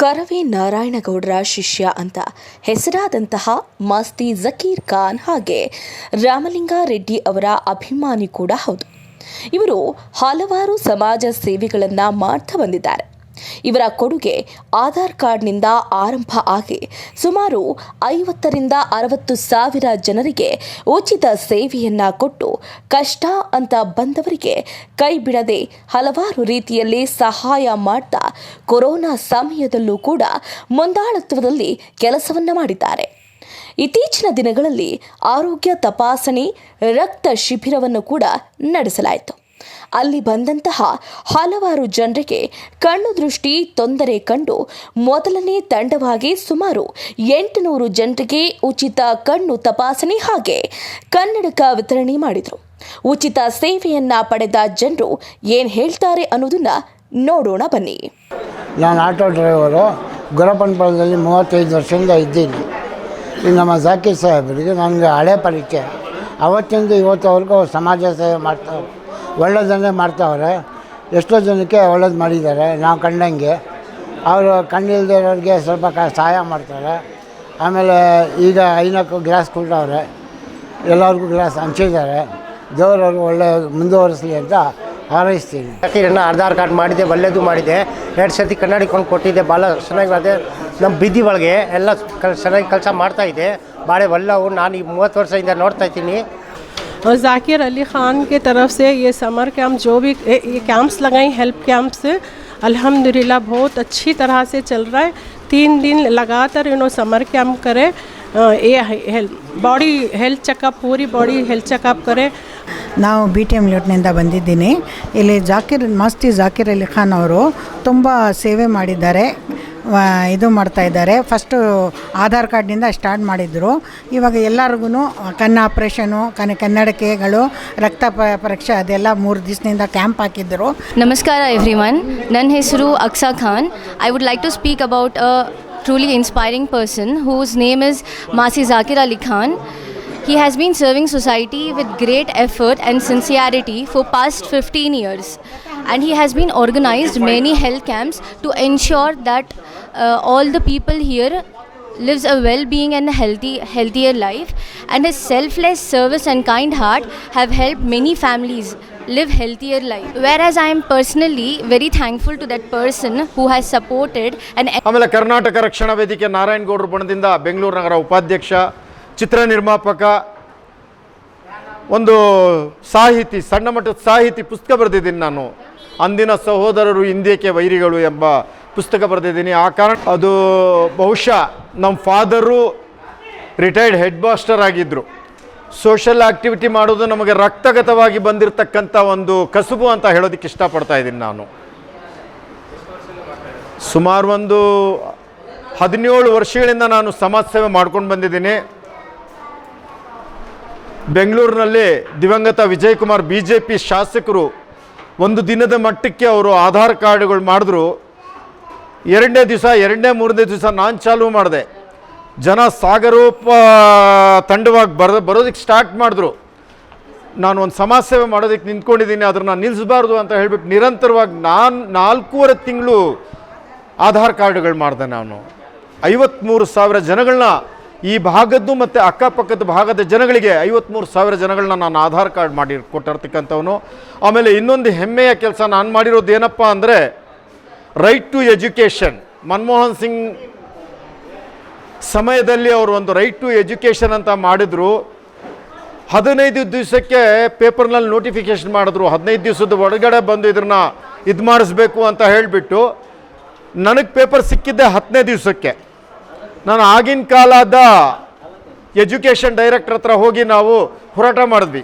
ಕರವೇ ನಾರಾಯಣಗೌಡರ ಶಿಷ್ಯ ಅಂತ ಹೆಸರಾದಂತಹ ಮಾಸ್ತಿ ಜಕೀರ್ ಖಾನ್ ಹಾಗೆ ರಾಮಲಿಂಗಾರೆಡ್ಡಿ ಅವರ ಅಭಿಮಾನಿ ಕೂಡ ಹೌದು. ಇವರು ಹಲವಾರು ಸಮಾಜ ಸೇವೆಗಳನ್ನು ಮಾಡ್ತಾ ಬಂದಿದ್ದಾರೆ. ಇವರ ಕೊಡುಗೆ ಆಧಾರ್ ಕಾರ್ಡ್ನಿಂದ ಆರಂಭ ಆಗಿ ಸುಮಾರು ಐವತ್ತರಿಂದ ಅರವತ್ತು ಸಾವಿರ ಜನರಿಗೆ ಉಚಿತ ಸೇವೆಯನ್ನ ಕೊಟ್ಟು ಕಷ್ಟ ಅಂತ ಬಂದವರಿಗೆ ಕೈ ಬಿಡದೆ ಹಲವಾರು ರೀತಿಯಲ್ಲಿ ಸಹಾಯ ಮಾಡ್ತಾ ಕೊರೋನಾ ಸಮಯದಲ್ಲೂ ಕೂಡ ಮುಂದಾಳತ್ವದಲ್ಲಿ ಕೆಲಸವನ್ನ ಮಾಡಿದ್ದಾರೆ. ಇತ್ತೀಚಿನ ದಿನಗಳಲ್ಲಿ ಆರೋಗ್ಯ ತಪಾಸಣೆ, ರಕ್ತ ಶಿಬಿರವನ್ನು ಕೂಡ ನಡೆಸಲಾಯಿತು. ಅಲ್ಲಿ ಬಂದಂತಹ ಹಲವಾರು ಜನರಿಗೆ ಕಣ್ಣು ದೃಷ್ಟಿ ತೊಂದರೆ ಕಂಡು ಮೊದಲನೇ ತಂಡವಾಗಿ ಸುಮಾರು ಎಂಟುನೂರು ಜನರಿಗೆ ಉಚಿತ ಕಣ್ಣು ತಪಾಸಣೆ ಹಾಗೆ ಕನ್ನಡಕ ವಿತರಣೆ ಮಾಡಿದರು. ಉಚಿತ ಸೇವೆಯನ್ನ ಪಡೆದ ಜನರು ಏನು ಹೇಳ್ತಾರೆ ಅನ್ನೋದನ್ನ ನೋಡೋಣ ಬನ್ನಿ. ನಾನು ಆಟೋ ಡ್ರೈವರು ಗುರಪ್ಪನಪಾಳ್ಯದಲ್ಲಿ ಮೂವತ್ತೈದು ವರ್ಷದಿಂದ ಇದ್ದೀನಿ. ಈ ನಮ್ಮ ಜಾಕಿರ್ ಸಾಹೇಬರಿಗೆ ನನಗೆ ಹಳೆ ಪರಿಚಯ. ಅವತ್ತಿಂದ ಇವತ್ತವರೆಗೂ ಸಮಾಜ ಸೇವೆ ಮಾಡ್ತಾವ್ರೆ ಒಳ್ಳೆಯದನ್ನೇ ಮಾಡ್ತಾವ್ರೆ. ಎಷ್ಟೋ ಜನಕ್ಕೆ ಒಳ್ಳೇದು ಮಾಡಿದ್ದಾರೆ, ನಾವು ಕಂಡಂಗೆ. ಅವರು ಕಣ್ಣಿಲ್ಲದೆ ಇರೋರಿಗೆ ಸ್ವಲ್ಪ ಕ, ಸಹಾಯ ಮಾಡ್ತಾರೆ. ಆಮೇಲೆ ಈಗ ಐನಕ್ಕು ಗ್ಲಾಸ್ ಕೊಟ್ಟವ್ರೆ ಎಲ್ಲರಿಗೂ ಗ್ಲಾಸ್ ಹಂಚಿದ್ದಾರೆ. ದೇವರವ್ರಿಗೆ ಒಳ್ಳೆ ಮುಂದುವರಿಸಲಿ ಅಂತ ಹಾರೈಸ್ತೀನಿ. ಜಾತಿರನ್ನ ಆಧಾರ್ ಕಾರ್ಡ್ ಮಾಡಿದೆ, ಒಳ್ಳೇದು ಮಾಡಿದೆ. ಎರಡು ಸರ್ತಿ ಕನ್ನಡಿ ಕೊಂಡು ಕೊಟ್ಟಿದ್ದೆ, ಭಾಳ ಚೆನ್ನಾಗಿ ನಮ್ಮ ಬೀದಿ ಒಳಗೆ ಎಲ್ಲ ಚೆನ್ನಾಗಿ ಕೆಲಸ ಮಾಡ್ತಾಯಿದ್ದೆ ಭಾಳ ಒಳ್ಳೆ ನಾನು ಈ ಮೂವತ್ತು ವರ್ಷದಿಂದ ನೋಡ್ತಾ ಇದ್ದೀನಿ. और जाकिर अली ख़ान के तरफ से ये समर कैंप जो भी ए- ये कैंप्स लगाई हेल्प कैंप्स अल्हम्दुलिल्लाह बहुत अच्छी तरह से चल रहा है तीन दिन लगातार इन्हों समर कैंप करे अ, ये हेल्प बॉडी हेल्थ चेकअप पूरी बॉडी हेल्थ चेकअप करे ನಾವು ಬಿ ಟಿ ಎಮ್ ಲೇಟ್ನಿಂದ ಬಂದಿದ್ದೀನಿ ಇಲ್ಲಿ ಜಾಕಿರ್ ಮಾಸ್ತಿ ಜಾಕಿರ್ ಅಲಿ ಖಾನ್ ಅವರು ತುಂಬ ಸೇವೆ ಮಾಡಿದ್ದಾರೆ ವ- ಇದು ಮಾಡ್ತಾ ಇದ್ದಾರೆ. ಫಸ್ಟು ಆಧಾರ್ ಕಾರ್ಡ್ನಿಂದ ಸ್ಟಾರ್ಟ್ ಮಾಡಿದ್ರು. ಇವಾಗ ಎಲ್ಲರಿಗೂ ಕಣ್ಣು ಆಪ್ರೇಷನು, ಕನ್, ಕನ್ನಡಕೆಗಳು, ರಕ್ತ ಪರೀಕ್ಷೆ ಅದೆಲ್ಲ ಮೂರು ದಿವಸದಿಂದ ಕ್ಯಾಂಪ್ ಹಾಕಿದ್ದರು ನಮಸ್ಕಾರ ಎವ್ರಿವನ್. ನನ್ನ ಹೆಸರು Aqsa Khan. I would like to speak about a truly inspiring person whose name is Masi Zakir Ali Khan he has been serving society with great effort and sincerity for past 15 years. And he has been organized many health camps to ensure that uh, all the people here lives a well-being and a healthy healthier life and his selfless service and kind heart have helped many families live healthier life whereas i am personally very thankful to that person who has supported and karnataka rakshana vedike narayan ನಾರಾಯಣಗೌಡರು ಬಣದಿಂದ Bengaluru nagara upadhyaksha chitra nirmapaka ಒಂದು ಸಾಹಿತಿ ಸಣ್ಣ ಮಟ್ಟದ ಸಾಹಿತಿ ಪುಸ್ತಕ ಬರೆದಿದ್ದೀನಿ ನಾನು ಅಂದಿನ ಸಹೋದರರು ಹಿಂದೇಕೆ ವೈರಿಗಳು ಎಂಬ ಪುಸ್ತಕ ಬರೆದಿದ್ದೀನಿ. ಆ ಕಾರಣ ಅದು ಬಹುಶಃ ನಮ್ಮ ಫಾದರು ರಿಟೈರ್ಡ್ ಹೆಡ್ ಮಾಸ್ಟರ್ ಆಗಿದ್ದರು ಸೋಷಲ್ ಆ್ಯಕ್ಟಿವಿಟಿ ಮಾಡೋದು ನಮಗೆ ರಕ್ತಗತವಾಗಿ ಬಂದಿರತಕ್ಕಂಥ ಒಂದು ಕಸುಬು ಅಂತ ಹೇಳೋದಕ್ಕೆ ಇಷ್ಟಪಡ್ತಾ ಇದ್ದೀನಿ ನಾನು. ಸುಮಾರು ಒಂದು ಹದಿನೇಳು ವರ್ಷಗಳಿಂದ ನಾನು ಸಮಾಜ ಸೇವೆ ಮಾಡ್ಕೊಂಡು ಬಂದಿದ್ದೀನಿ. ಬೆಂಗಳೂರಿನಲ್ಲಿ ದಿವಂಗತ ವಿಜಯಕುಮಾರ್ ಬಿ ಜೆ ಪಿ ಶಾಸಕರು ಒಂದು ದಿನದ ಮಟ್ಟಕ್ಕೆ ಅವರು ಆಧಾರ್ ಕಾರ್ಡ್ಗಳು ಮಾಡಿದ್ರು. ಎರಡನೇ ದಿವಸ, ಎರಡನೇ, ಮೂರನೇ ದಿವಸ ನಾನು ಚಾಲೂ ಮಾಡಿದೆ. ಜನ ಸಾಗರೋಪ ತಂಡವಾಗಿ ಬರ, ಬರೋದಕ್ಕೆ ಸ್ಟಾರ್ಟ್ ಮಾಡಿದ್ರು. ನಾನು ಒಂದು ಸಮಾಜ ಸೇವೆ ಮಾಡೋದಕ್ಕೆ ನಿಂತ್ಕೊಂಡಿದ್ದೀನಿ ಅದನ್ನು ನಿಲ್ಲಿಸಬಾರ್ದು ಅಂತ ಹೇಳ್ಬಿಟ್ಟು ನಿರಂತರವಾಗಿ ನಾನು, ನಾಲ್ಕೂವರೆ ತಿಂಗಳು ಆಧಾರ್ ಕಾರ್ಡ್ಗಳು ಮಾಡಿದೆ ನಾನು. ಐವತ್ತ್ಮೂರು ಸಾವಿರ ಜನಗಳನ್ನ ಈ ಭಾಗದ್ದು ಮತ್ತು ಅಕ್ಕಪಕ್ಕದ ಭಾಗದ ಜನಗಳಿಗೆ ಐವತ್ತ್ಮೂರು ಸಾವಿರ ಜನಗಳನ್ನ ನಾನು ಆಧಾರ್ ಕಾರ್ಡ್ ಮಾಡಿ ಕೊಟ್ಟಿರ್ತಕ್ಕಂಥವನು. ಆಮೇಲೆ ಇನ್ನೊಂದು ಹೆಮ್ಮೆಯ ಕೆಲಸ ನಾನು ಮಾಡಿರೋದು ಏನಪ್ಪ ಅಂದರೆ right to education Manmohan Singh ಸಮಯದಲ್ಲಿ ಅವರು ಒಂದು ರೈಟ್ ಟು ಎಜುಕೇಷನ್ ಅಂತ ಮಾಡಿದ್ರು. ಹದಿನೈದು ದಿವಸಕ್ಕೆ ಪೇಪರ್ನಲ್ಲಿ ನೋಟಿಫಿಕೇಷನ್ ಮಾಡಿದ್ರು. ಹದಿನೈದು ದಿವಸದ ಒಳಗಡೆ ಬಂದು ಇದನ್ನ ಇದು ಮಾಡಿಸ್ಬೇಕು ಅಂತ ಹೇಳಿಬಿಟ್ಟು ನನಗೆ ಪೇಪರ್ ಸಿಕ್ಕಿದ್ದೆ ಹತ್ತನೇ ದಿವಸಕ್ಕೆ. ನಾನು ಆಗಿನ ಕಾಲದ ಎಜುಕೇಷನ್ ಡೈರೆಕ್ಟರ್ ಹತ್ರ ಹೋಗಿ ನಾವು ಹೋರಾಟ ಮಾಡಿದ್ವಿ.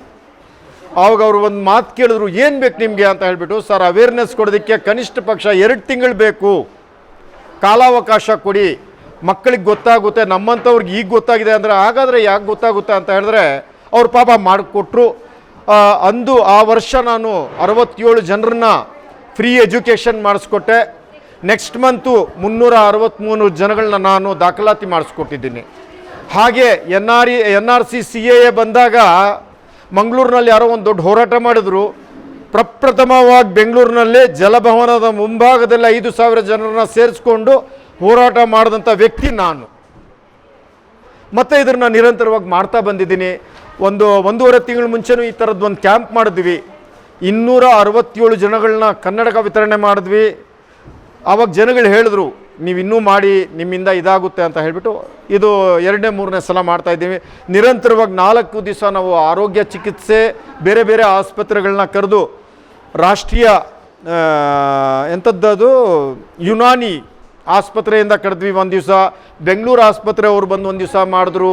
ಆವಾಗ ಅವರು ಒಂದು ಮಾತು ಕೇಳಿದ್ರು, ಏನು ಬೇಕು ನಿಮಗೆ? ಅಂತ ಹೇಳಿಬಿಟ್ಟು, ಸರ್ ಅವೇರ್ನೆಸ್ ಕೊಡೋದಕ್ಕೆ ಕನಿಷ್ಠ ಪಕ್ಷ ಎರಡು ತಿಂಗಳು ಬೇಕು. ಕಾಲಾವಕಾಶ ಕೊಡಿ. ಮಕ್ಕಳಿಗೆ ಗೊತ್ತಾಗುತ್ತೆ, ನಮ್ಮಂಥವ್ರಿಗೆ ಈಗ ಗೊತ್ತಾಗಿದೆ ಅಂದರೆ ಹಾಗಾದರೆ ಯಾಕೆ ಗೊತ್ತಾಗುತ್ತೆ ಅಂತ ಹೇಳಿದ್ರೆ, ಅವ್ರು ಪಾಪ ಮಾಡಿಕೊಟ್ರು. ಅಂದು ಆ ವರ್ಷ ನಾನು ಅರವತ್ತೇಳು ಜನರನ್ನ ಫ್ರೀ ಎಜುಕೇಷನ್ ಮಾಡಿಸ್ಕೊಟ್ಟೆ. ನೆಕ್ಸ್ಟ್ ಮಂತು ಮುನ್ನೂರ ಅರವತ್ತ್ಮೂರು ಜನಗಳನ್ನ ನಾನು ದಾಖಲಾತಿ ಮಾಡಿಸ್ಕೊಟ್ಟಿದ್ದೀನಿ. ಹಾಗೆ N R E N R C C A ಬಂದಾಗ ಮಂಗಳೂರಿನಲ್ಲಿ ಯಾರೋ ಒಂದು ದೊಡ್ಡ ಹೋರಾಟ ಮಾಡಿದ್ರು. ಪ್ರಪ್ರಥಮವಾಗಿ ಬೆಂಗಳೂರಿನಲ್ಲಿ ಜಲಭವನದ ಮುಂಭಾಗದಲ್ಲಿ ಐದು ಸಾವಿರ ಜನರನ್ನ ಸೇರಿಸ್ಕೊಂಡು ಹೋರಾಟ ಮಾಡಿದಂಥ ವ್ಯಕ್ತಿ ನಾನು. ಮತ್ತು ಇದನ್ನು ನಿರಂತರವಾಗಿ ಮಾಡ್ತಾ ಬಂದಿದ್ದೀನಿ. ಒಂದು ಒಂದೂವರೆ ತಿಂಗಳ ಮುಂಚೆನೂ ಈ ಥರದ್ದು ಒಂದು ಕ್ಯಾಂಪ್ ಮಾಡಿದ್ವಿ. ಇನ್ನೂರ ಅರವತ್ತೇಳು ಜನಗಳನ್ನ ಕನ್ನಡಕ ವಿತರಣೆ ಮಾಡಿದ್ವಿ. ಆವಾಗ ಜನಗಳು ಹೇಳಿದ್ರು, ನೀವು ಇನ್ನೂ ಮಾಡಿ, ನಿಮ್ಮಿಂದ ಇದಾಗುತ್ತೆ ಅಂತ ಹೇಳಿಬಿಟ್ಟು, ಇದು ಎರಡನೇ, ಮೂರನೇ ಸಲ ಮಾಡ್ತಾ ಇದ್ದೀವಿ. ನಿರಂತರವಾಗಿ ನಾಲ್ಕು ದಿವಸ ನಾವು ಆರೋಗ್ಯ ಚಿಕಿತ್ಸೆ, ಬೇರೆ ಬೇರೆ ಆಸ್ಪತ್ರೆಗಳನ್ನ ಕರೆದು, ರಾಷ್ಟ್ರೀಯ ಎಂಥದ್ದದು, ಯುನಾನಿ ಆಸ್ಪತ್ರೆಯಿಂದ ಕರೆದ್ವಿ ಒಂದು ದಿವಸ. ಬೆಂಗಳೂರು ಆಸ್ಪತ್ರೆ ಅವರು ಬಂದು ಒಂದು ದಿವಸ ಮಾಡಿದ್ರು.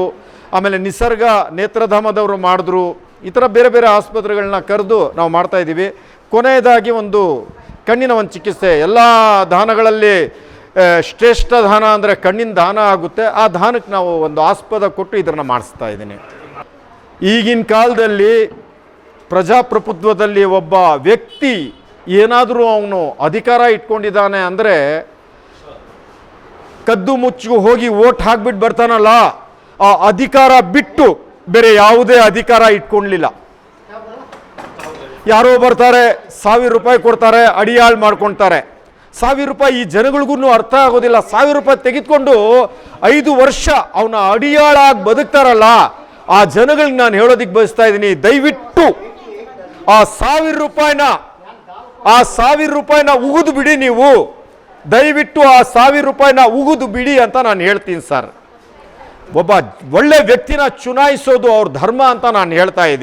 ಆಮೇಲೆ ನಿಸರ್ಗ ನೇತ್ರಧಾಮದವರು ಮಾಡಿದ್ರು. ಈ ಥರ ಬೇರೆ ಬೇರೆ ಆಸ್ಪತ್ರೆಗಳನ್ನ ಕರೆದು ನಾವು ಮಾಡ್ತಾ ಇದ್ದೀವಿ. ಕೊನೆಯದಾಗಿ ಒಂದು ಕಣ್ಣಿನ ಒಂದು ಚಿಕಿತ್ಸೆ. ಎಲ್ಲ ದಾನಗಳಲ್ಲಿ ಶ್ರೇಷ್ಠ ದಾನ ಅಂದರೆ ಕಣ್ಣಿನ ದಾನ ಆಗುತ್ತೆ. ಆ ದಾನಕ್ಕೆ ನಾವು ಒಂದು ಆಸ್ಪದ ಕೊಟ್ಟು ಇದನ್ನು ಮಾಡಿಸ್ತಾ ಇದ್ದೀನಿ. ಈಗಿನ ಕಾಲದಲ್ಲಿ ಪ್ರಜಾಪ್ರಭುತ್ವದಲ್ಲಿ ಒಬ್ಬ ವ್ಯಕ್ತಿ ಏನಾದರೂ ಅವನು ಅಧಿಕಾರ ಇಟ್ಕೊಂಡಿದ್ದಾನೆ ಅಂದರೆ ಕದ್ದು ಮುಚ್ಚು ಹೋಗಿ ಓಟ್ ಹಾಕ್ಬಿಟ್ಟು ಬರ್ತಾನಲ್ಲ, ಆ ಅಧಿಕಾರ ಬಿಟ್ಟು ಬೇರೆ ಯಾವುದೇ ಅಧಿಕಾರ ಇಟ್ಕೊಳ್ಳಿಲ್ಲ ಯಾರೋ ಬರ್ತಾರೆ, ಸಾವಿರ ರೂಪಾಯಿ ಕೊಡ್ತಾರೆ, ಅಡಿಯಾಳು ಮಾಡ್ಕೊಳ್ತಾರೆ ಸಾವಿರ ರೂಪಾಯಿ ಈ ಜನಗಳಿಗೂ ಅರ್ಥ ಆಗೋದಿಲ್ಲ. ಸಾವಿರ ರೂಪಾಯಿ ತೆಗೆದುಕೊಂಡು ಐದು ವರ್ಷ ಅವನ ಅಡಿಯಾಳಾಗಿ ಬದುಕ್ತಾರಲ್ಲ, ಆ ಜನಗಳಿಗೆ ನಾನು ಹೇಳೋದಿಕ್ಕೆ ಬಯಸ್ತಾ ಇದ್ದೀನಿ ದಯವಿಟ್ಟು ಆ ಸಾವಿರ ರೂಪಾಯಿನ, ಆ ಸಾವಿರ ರೂಪಾಯಿನ ಉಗಿದು ಬಿಡಿ ನೀವು. ದಯವಿಟ್ಟು ಆ ಸಾವಿರ ರೂಪಾಯಿನ ಉಗಿದು ಬಿಡಿ ಅಂತ ನಾನು ಹೇಳ್ತೀನಿ, ಸರ್. ಒಬ್ಬ ಒಳ್ಳೆ ವ್ಯಕ್ತಿನ ಚುನಾಯಿಸೋದು ಅವ್ರ ಧರ್ಮ ಅಂತ ನಾನು ಹೇಳ್ತಾ ಇದ್ದೀನಿ